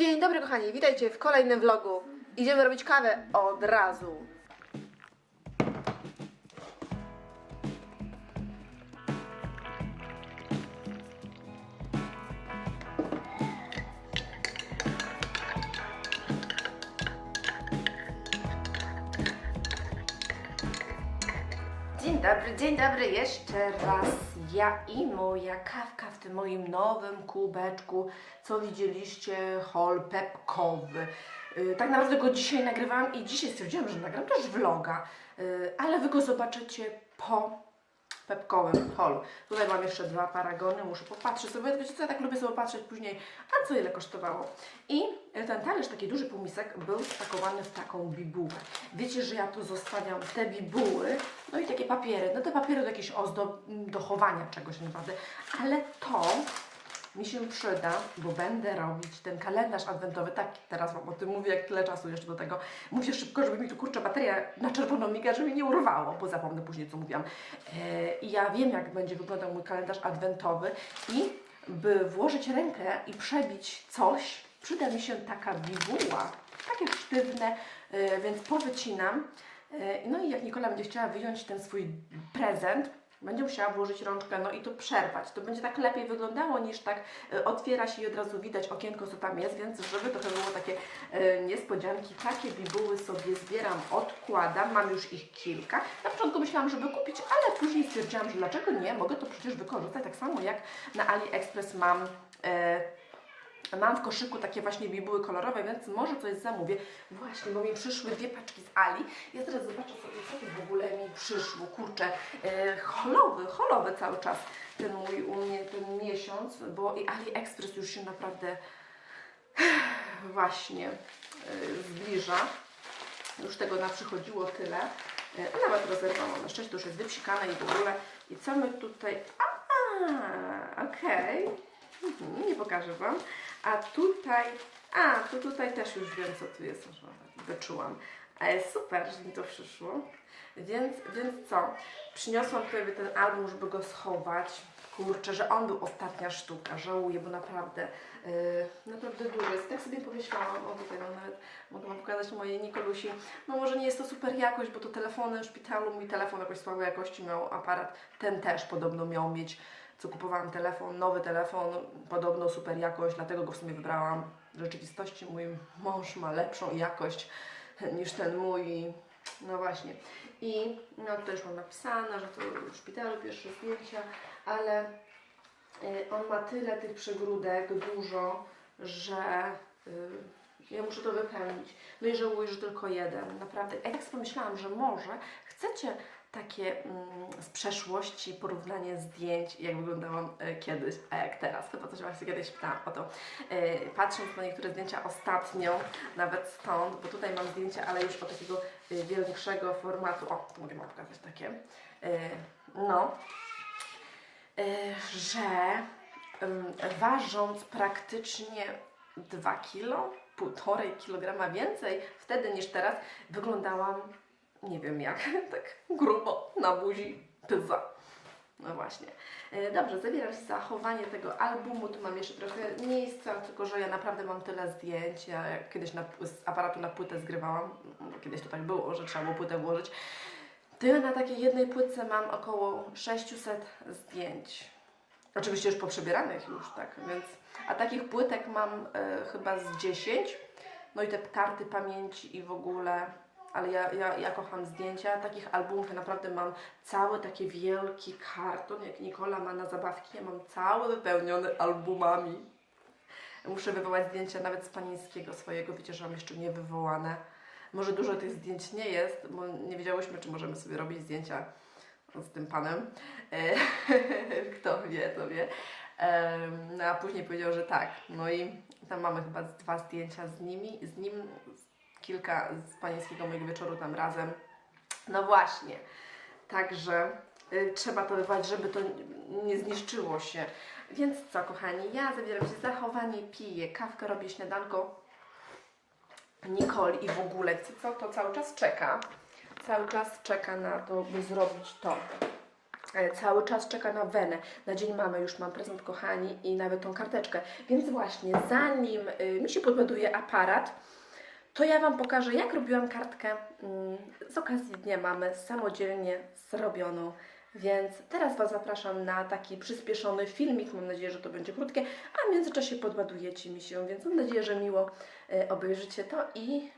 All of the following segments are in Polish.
Dzień dobry kochani, witajcie w kolejnym vlogu. Idziemy robić kawę od razu. Dzień dobry, jeszcze raz. Ja i moja kawka w tym moim nowym kubeczku, co widzieliście, hol pepkowy. Yy, tak naprawdę go dzisiaj nagrywałam i dzisiaj stwierdziłam, że nagram też vloga, yy, ale wy go zobaczycie po pepkowym holu. Tutaj mam jeszcze dwa paragony, muszę popatrzeć sobie, wiecie co, ja tak lubię sobie patrzeć później, a co ile kosztowało. I ten talerz, taki duży półmisek, był spakowany w taką bibułę. Wiecie, że ja tu zostawiam te bibuły, no i takie papiery, no te papiery do jakichś ozdob, do chowania czegoś naprawdę, ale to mi się przyda, bo będę robić ten kalendarz adwentowy, tak teraz Wam o tym mówię, jak tyle czasu jeszcze do tego. Muszę szybko, żeby mi tu kurczę bateria na czerwono miga, żeby mi nie urwało, bo zapomnę później, co mówiłam. E, I ja wiem, jak będzie wyglądał mój kalendarz adwentowy i by włożyć rękę i przebić coś, przyda mi się taka bibuła, takie sztywne, e, więc powycinam. E, No i jak Nikola będzie chciała wyjąć ten swój prezent, będzie musiała włożyć rączkę, no i to przerwać. To będzie tak lepiej wyglądało niż tak e, otwiera się i od razu widać okienko, co tam jest, więc żeby trochę było takie e, niespodzianki, takie bibuły sobie zbieram, odkładam, mam już ich kilka. Na początku myślałam, żeby kupić, ale później stwierdziłam, że dlaczego nie, mogę to przecież wykorzystać, tak samo jak na AliExpress mam e, Mam w koszyku takie właśnie bibuły kolorowe, więc może coś zamówię. Właśnie, bo mi przyszły dwie paczki z Ali. Ja teraz zobaczę sobie, co tu w ogóle mi przyszło. Kurczę, e, holowy, holowy cały czas ten mój u mnie ten miesiąc, bo i AliExpress już się naprawdę właśnie e, zbliża. Już tego naprzychodziło tyle. E, Nawet rozerwałam. Na szczęście to już jest wypsikane i w ogóle. I co my tutaj... A, okej. Mhm, nie pokażę Wam. A tutaj, a to tutaj też już wiem, co tu jest, że wyczułam. Ale super, że mi to przyszło. Więc, więc co? Przyniosłam tutaj ten album, żeby go schować. Kurczę, że on był ostatnia sztuka, żałuję, bo naprawdę, yy, naprawdę duży jest. Tak sobie pomyślałam, o tutaj mam nawet, mogę Wam pokazać mojej Nikolusi. No może nie jest to super jakość, bo to telefony w szpitalu, mój telefon jakoś słabej jakości miał aparat, ten też podobno miał mieć co kupowałam telefon, nowy telefon, podobno super jakość, dlatego go w sumie wybrałam. W rzeczywistości mój mąż ma lepszą jakość niż ten mój. No właśnie. I no tutaj już mam napisane, że to w szpitalu pierwsze zdjęcia, ale y, on ma tyle tych przegródek, dużo, że y, ja muszę to wypełnić. No i żałuję, że tylko jeden. Naprawdę. Ja tak pomyślałam, że może chcecie takie mm, z przeszłości porównanie zdjęć, jak wyglądałam e, kiedyś, a jak teraz. Chyba coś właśnie kiedyś pytałam o to. E, patrząc na niektóre zdjęcia ostatnio, nawet stąd, bo tutaj mam zdjęcia, ale już o takiego e, większego formatu. O, tu mogę Wam pokazać takie. E, no, e, że em, ważąc praktycznie 2 kilo, półtorej kilograma więcej wtedy niż teraz, wyglądałam nie wiem jak, tak grubo na buzi tyza. No właśnie. E, Dobrze, zabieram się za chowanie tego albumu. Tu mam jeszcze trochę miejsca, tylko że ja naprawdę mam tyle zdjęć. Ja kiedyś na, z aparatu na płytę zgrywałam, bo kiedyś to tak było, że trzeba było płytę włożyć, to ja na takiej jednej płytce mam około 600 zdjęć. Oczywiście już poprzebieranych już, tak, więc... A takich płytek mam e, chyba z 10. No i te karty pamięci i w ogóle ale ja, ja, ja kocham zdjęcia. Takich albumów ja naprawdę mam cały taki wielki karton, jak Nikola ma na zabawki. Ja mam cały wypełniony albumami. Muszę wywołać zdjęcia nawet z panińskiego swojego. Wiecie, że mam jeszcze nie wywołane. Może dużo tych zdjęć nie jest, bo nie wiedziałyśmy, czy możemy sobie robić zdjęcia z tym panem. E, Kto wie, to wie. No a później powiedział, że tak. No i tam mamy chyba dwa zdjęcia z nimi, z nim, kilka z panieńskiego mojego wieczoru tam razem. No właśnie. Także y, trzeba to wywołać, żeby to nie zniszczyło się. Więc co, kochani, ja zabieram się za zachowanie, piję kawkę, robię śniadanko. Nicole i w ogóle, co, to cały czas czeka. Cały czas czeka na to, by zrobić to. e, cały czas czeka na Wenę. Na dzień mamy już mam prezent, kochani, i nawet tą karteczkę. Więc właśnie, zanim y, mi się podładuje aparat, to ja Wam pokażę, jak robiłam kartkę mm, z okazji Dnia Mamy samodzielnie zrobioną. Więc teraz Was zapraszam na taki przyspieszony filmik. Mam nadzieję, że to będzie krótkie, a w międzyczasie podładujecie mi się, więc mam nadzieję, że miło e, obejrzycie to i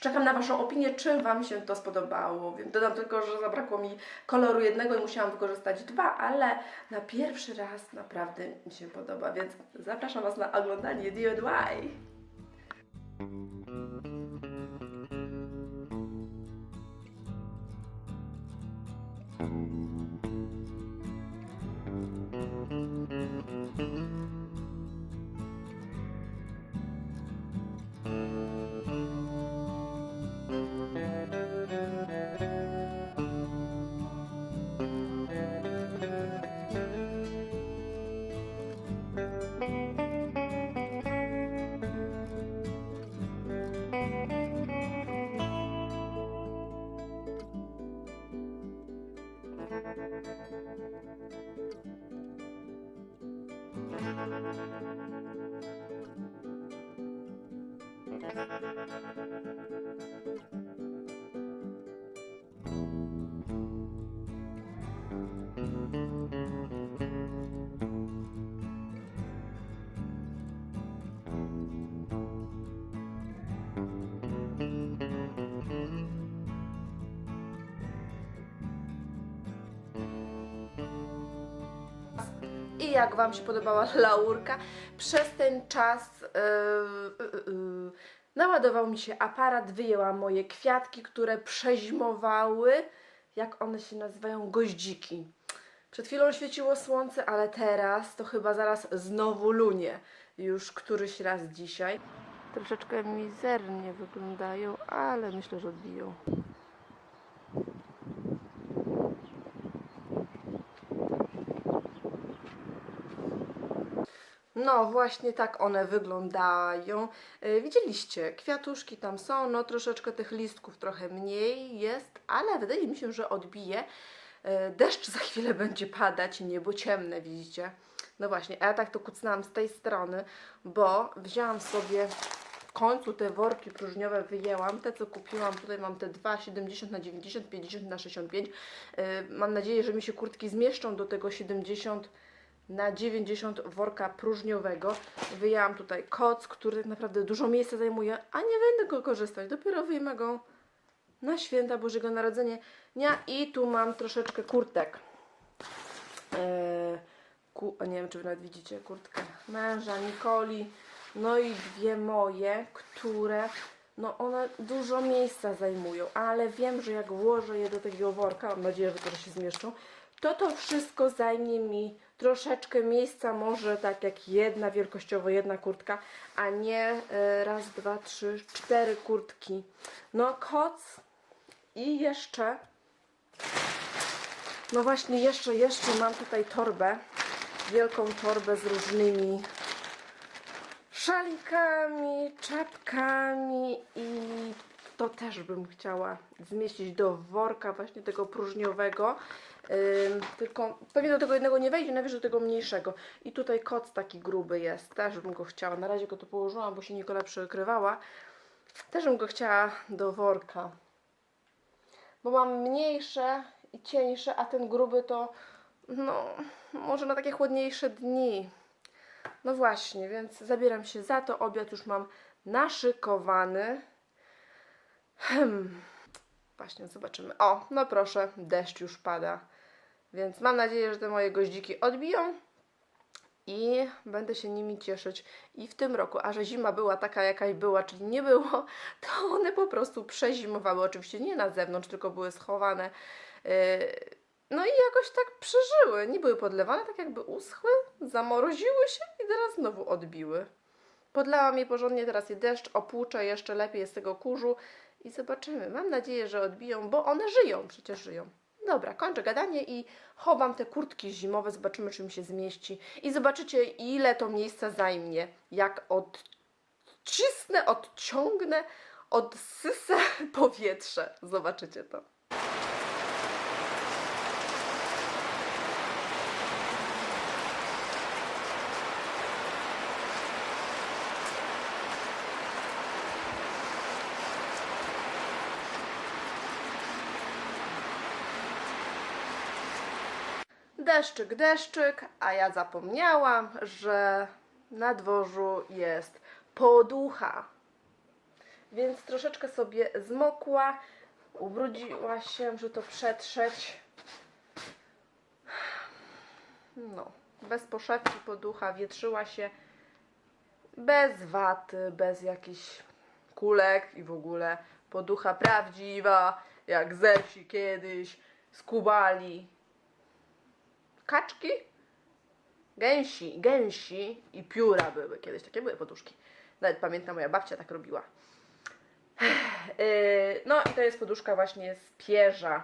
czekam na Waszą opinię, czy Wam się to spodobało. Dodam tylko, że zabrakło mi koloru jednego i musiałam wykorzystać dwa, ale na pierwszy raz naprawdę mi się podoba, więc zapraszam Was na oglądanie DIY. Jak Wam się podobała laurka? Przez ten czas yy, yy, naładował mi się aparat, wyjęłam moje kwiatki, które przeźmowały, jak one się nazywają, goździki. Przed chwilą świeciło słońce, ale teraz to chyba zaraz znowu lunie. Już któryś raz dzisiaj. Troszeczkę mizernie wyglądają, ale myślę, że odbiją. No, właśnie tak one wyglądają. E, Widzieliście, kwiatuszki tam są, no troszeczkę tych listków trochę mniej jest, ale wydaje mi się, że odbije. E, Deszcz za chwilę będzie padać, niebo ciemne, widzicie? No właśnie, a ja tak to kucnęłam z tej strony, bo wzięłam sobie w końcu te worki próżniowe wyjęłam, te co kupiłam, tutaj mam te 2, 70 na 90, 50 na 65. E, Mam nadzieję, że mi się kurtki zmieszczą do tego 70 na 90 worka próżniowego. Wyjęłam tutaj koc, który naprawdę dużo miejsca zajmuje, a nie będę go korzystać. Dopiero wyjmę go na święta Bożego Narodzenia. I tu mam troszeczkę kurtek. Eee, ku, nie wiem, czy wy nawet widzicie kurtkę męża, Nikoli. No i dwie moje, które no one dużo miejsca zajmują, ale wiem, że jak włożę je do takiego worka, mam nadzieję, że to się zmieszczą, to to wszystko zajmie mi troszeczkę miejsca, może tak jak jedna wielkościowo, jedna kurtka, a nie e, raz, dwa, trzy, cztery kurtki. No koc i jeszcze, no właśnie jeszcze, jeszcze mam tutaj torbę, wielką torbę z różnymi szalikami, czapkami i to też bym chciała zmieścić do worka właśnie tego próżniowego. Tylko pewnie do tego jednego nie wejdzie, najwyżej do tego mniejszego. I tutaj koc taki gruby jest, też bym go chciała. Na razie go tu położyłam, bo się Nikola przykrywała. Też bym go chciała do worka. Bo mam mniejsze i cieńsze, a ten gruby to no, może na takie chłodniejsze dni. No właśnie, więc zabieram się za to. Obiad już mam naszykowany. Hmm. Właśnie, zobaczymy. O, no proszę, deszcz już pada. Więc mam nadzieję, że te moje goździki odbiją i będę się nimi cieszyć i w tym roku. A że zima była taka, jaka była, czyli nie było, to one po prostu przezimowały. Oczywiście nie na zewnątrz, tylko były schowane. Yy, No i jakoś tak przeżyły. Nie były podlewane, tak jakby uschły, zamroziły się i teraz znowu odbiły. Podlałam je porządnie, teraz je deszcz opłucze jeszcze lepiej z tego kurzu i zobaczymy. Mam nadzieję, że odbiją, bo one żyją, przecież żyją. Dobra, kończę gadanie i chowam te kurtki zimowe, zobaczymy, czy mi się zmieści. I zobaczycie, ile to miejsca zajmie. Jak odcisnę, odciągnę, odsysę powietrze. Zobaczycie to. Deszczyk, deszczyk, a ja zapomniałam, że na dworzu jest poducha. Więc troszeczkę sobie zmokła, ubrudziła się, że to przetrzeć. No, bez poszewki poducha, wietrzyła się bez waty, bez jakichś kulek i w ogóle poducha prawdziwa, jak ze wsi kiedyś, z Kubali. Kaczki? Gęsi, gęsi i pióra były kiedyś, takie były poduszki. Nawet pamiętam, moja babcia tak robiła. Yy, No i to jest poduszka właśnie z pierza.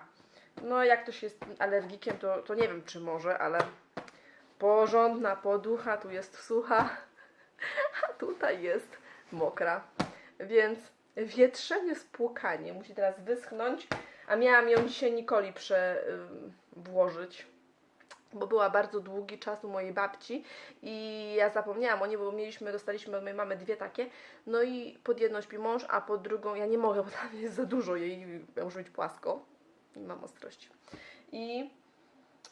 No jak ktoś jest alergikiem, to, to nie wiem czy może, ale porządna poducha, tu jest sucha, a tutaj jest mokra. Więc wietrzenie spłukanie musi teraz wyschnąć, a miałam ją dzisiaj Nikoli prze, ym, włożyć, bo była bardzo długi czas u mojej babci i ja zapomniałam o niej, bo mieliśmy, dostaliśmy od mojej mamy dwie takie, no i pod jedną śpi mąż, a pod drugą ja nie mogę, bo tam jest za dużo jej, ja muszę być płasko i mam ostrość. I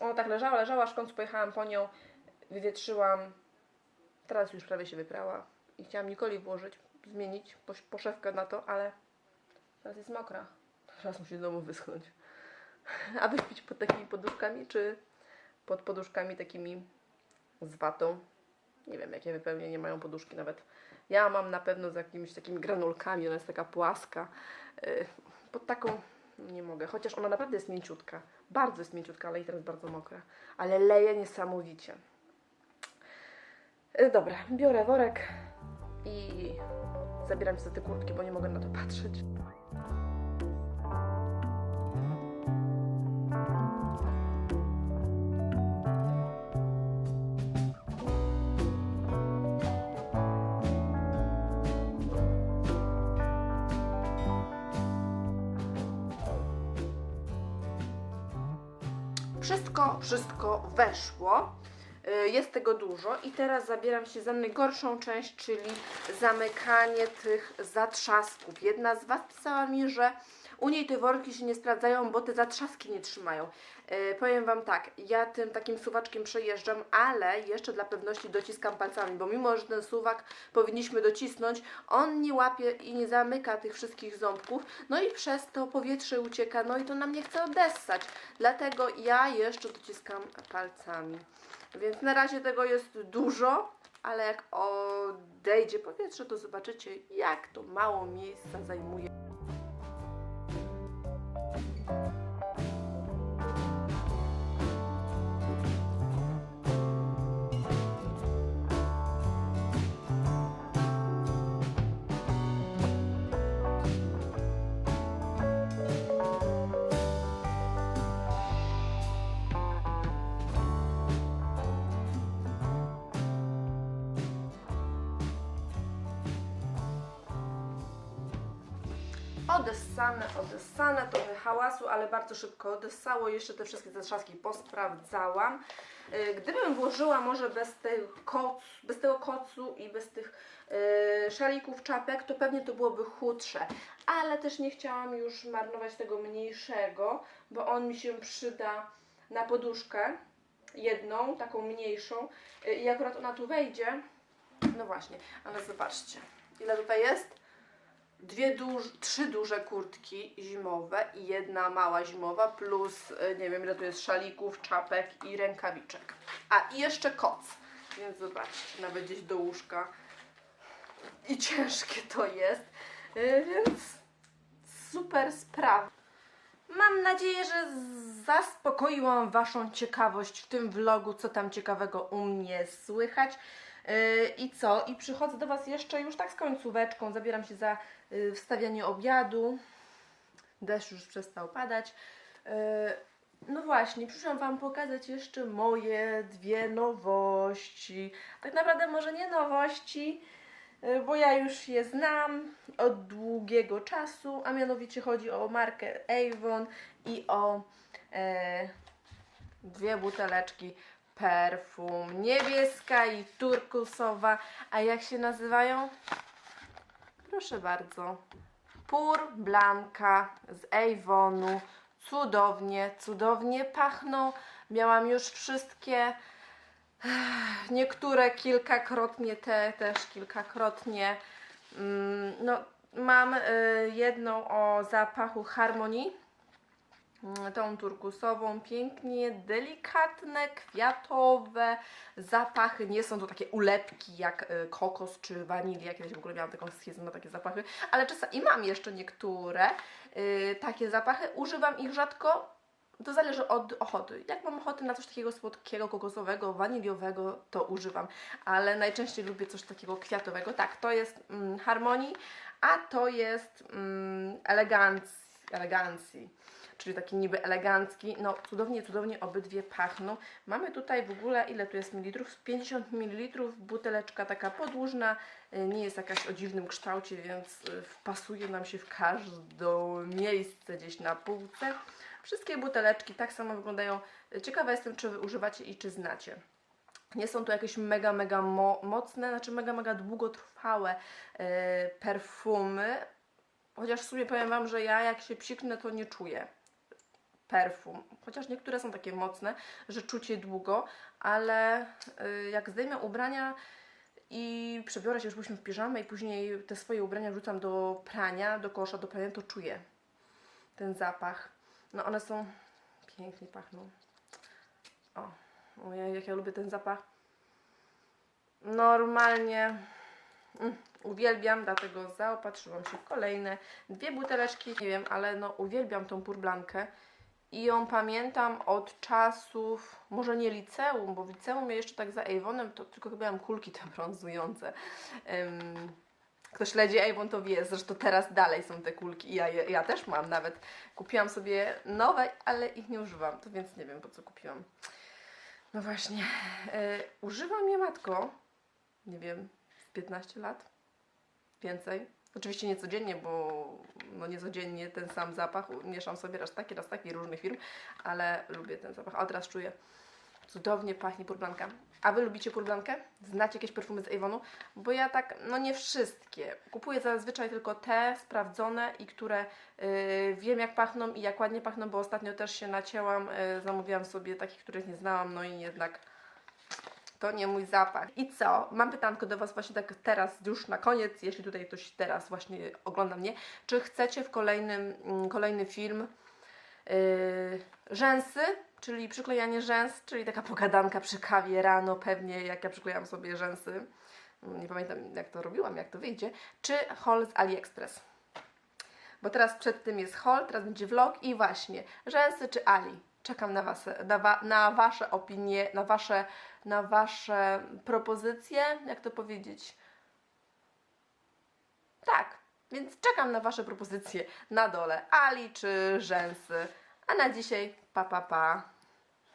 ona tak leżała, leżała, aż w końcu pojechałam po nią, wywietrzyłam, teraz już prawie się wyprała i chciałam Nikoli włożyć, zmienić poszewkę na to, ale teraz jest mokra. Teraz musi znowu wyschnąć. A wy śpicie pod takimi poduszkami, czy pod poduszkami takimi z watą? Nie wiem, jakie wypełnienie mają poduszki nawet. Ja mam na pewno z jakimiś takimi granulkami, ona jest taka płaska. Yy, Pod taką nie mogę, chociaż ona naprawdę jest mięciutka. Bardzo jest mięciutka, ale i teraz bardzo mokra. Ale leje niesamowicie. Yy, Dobra, biorę worek i zabieram się za te kurtki, bo nie mogę na to patrzeć. Wszystko, wszystko weszło. Y, Jest tego dużo i teraz zabieram się za najgorszą część, czyli zamykanie tych zatrzasków. Jedna z Was pisała mi, że u niej te worki się nie sprawdzają, bo te zatrzaski nie trzymają. Yy, powiem Wam tak, ja tym takim suwaczkiem przejeżdżam, ale jeszcze dla pewności dociskam palcami, bo mimo, że ten suwak powinniśmy docisnąć, on nie łapie i nie zamyka tych wszystkich ząbków, no i przez to powietrze ucieka, no i to nam nie chce odessać. Dlatego ja jeszcze dociskam palcami. Więc na razie tego jest dużo, ale jak odejdzie powietrze, to zobaczycie, jak to mało miejsca zajmuje. Odessane, odessane, trochę hałasu, ale bardzo szybko odessało. Jeszcze te wszystkie zatrzaski posprawdzałam. Y, Gdybym włożyła może bez, koc, bez tego kocu i bez tych y, szalików, czapek, to pewnie to byłoby chudsze. Ale też nie chciałam już marnować tego mniejszego, bo on mi się przyda na poduszkę. Jedną, taką mniejszą. Y, I akurat ona tu wejdzie. No właśnie, ale zobaczcie. Ile tutaj jest? Dwie duż, trzy duże kurtki zimowe i jedna mała zimowa, plus y, nie wiem ile tu jest szalików, czapek i rękawiczek. A i jeszcze koc. Więc zobaczcie, nawet gdzieś do łóżka. I ciężkie to jest. Y, Więc super sprawa. Mam nadzieję, że zaspokoiłam Waszą ciekawość w tym vlogu, co tam ciekawego u mnie słychać. Yy, I co? I przychodzę do Was jeszcze już tak z końcóweczką. Zabieram się za yy, wstawianie obiadu. Deszcz już przestał padać. Yy, No właśnie, przyszłam Wam pokazać jeszcze moje dwie nowości. Tak naprawdę może nie nowości, bo ja już je znam od długiego czasu, a mianowicie chodzi o markę Avon i o e, dwie buteleczki perfum niebieska i turkusowa. A jak się nazywają? Proszę bardzo. Pur Blanca z Avonu. Cudownie, cudownie pachną. Miałam już wszystkie, niektóre kilkakrotnie, te też kilkakrotnie. Mm, No, mam y, jedną o zapachu harmonii, tą turkusową, pięknie delikatne, kwiatowe zapachy. Nie są to takie ulepki jak y, kokos czy wanilia. Kiedyś w ogóle miałam taką schizmę na takie zapachy, ale czasami i mam jeszcze niektóre y, takie zapachy. Używam ich rzadko. To zależy od ochoty. Jak mam ochotę na coś takiego słodkiego, kokosowego, waniliowego, to używam. Ale najczęściej lubię coś takiego kwiatowego. Tak, to jest mm, harmonii, a to jest mm, elegancji. elegancji czyli taki niby elegancki. No cudownie, cudownie obydwie pachną. Mamy tutaj w ogóle, ile tu jest mililitrów? 50 ml, buteleczka taka podłużna, y, nie jest jakaś o dziwnym kształcie, więc y, wpasuje nam się w każde miejsce gdzieś na półce. Wszystkie buteleczki tak samo wyglądają. Ciekawa jestem, czy wy używacie i czy znacie. Nie są to jakieś mega, mega mo mocne, znaczy mega, mega długotrwałe e, perfumy. Chociaż w sumie powiem Wam, że ja jak się psiknę, to nie czuję perfum. Chociaż niektóre są takie mocne, że czucie długo, ale y, jak zdejmę ubrania i przebiorę się, już byliśmy w piżamę i później te swoje ubrania wrzucam do prania, do kosza, do prania, to czuję ten zapach. No one są pięknie pachną. O, ojej, jak ja lubię ten zapach. Normalnie mm, uwielbiam, dlatego zaopatrzyłam się w kolejne dwie buteleczki. Nie wiem, ale no uwielbiam tą purblankę i ją pamiętam od czasów, może nie liceum, bo w liceum ja jeszcze tak za Avonem, to tylko chyba miałam kulki te brązujące. Ym, kto śledzi Avon to wie, zresztą teraz dalej są te kulki ja, ja też mam nawet. Kupiłam sobie nowe, ale ich nie używam, to więc nie wiem po co kupiłam. No właśnie, e, używam je matko, nie wiem, z 15 lat, więcej. Oczywiście nie codziennie, bo no nie codziennie ten sam zapach mieszam sobie raz taki, raz taki różnych firm, ale lubię ten zapach. A teraz czuję, cudownie pachnie purblanka. A Wy lubicie purblankę? Znacie jakieś perfumy z Avonu? Bo ja tak, no nie wszystkie. Kupuję zazwyczaj tylko te sprawdzone i które y, wiem jak pachną i jak ładnie pachną, bo ostatnio też się nacięłam, y, zamówiłam sobie takich, których nie znałam, no i jednak to nie mój zapach. I co? Mam pytanko do Was właśnie tak teraz, już na koniec, jeśli tutaj ktoś teraz właśnie ogląda mnie. Czy chcecie w kolejnym, mm, kolejny film yy, rzęsy, czyli przyklejanie rzęs, czyli taka pogadanka przy kawie rano pewnie, jak ja przyklejam sobie rzęsy. Nie pamiętam jak to robiłam, jak to wyjdzie. Czy haul z AliExpress. Bo teraz przed tym jest haul, teraz będzie vlog i właśnie rzęsy czy Ali. Czekam na, was, na, wa, na Wasze opinie, na wasze, na wasze propozycje, jak to powiedzieć. Tak, więc czekam na Wasze propozycje na dole. Ali czy rzęsy. A na dzisiaj pa pa pa.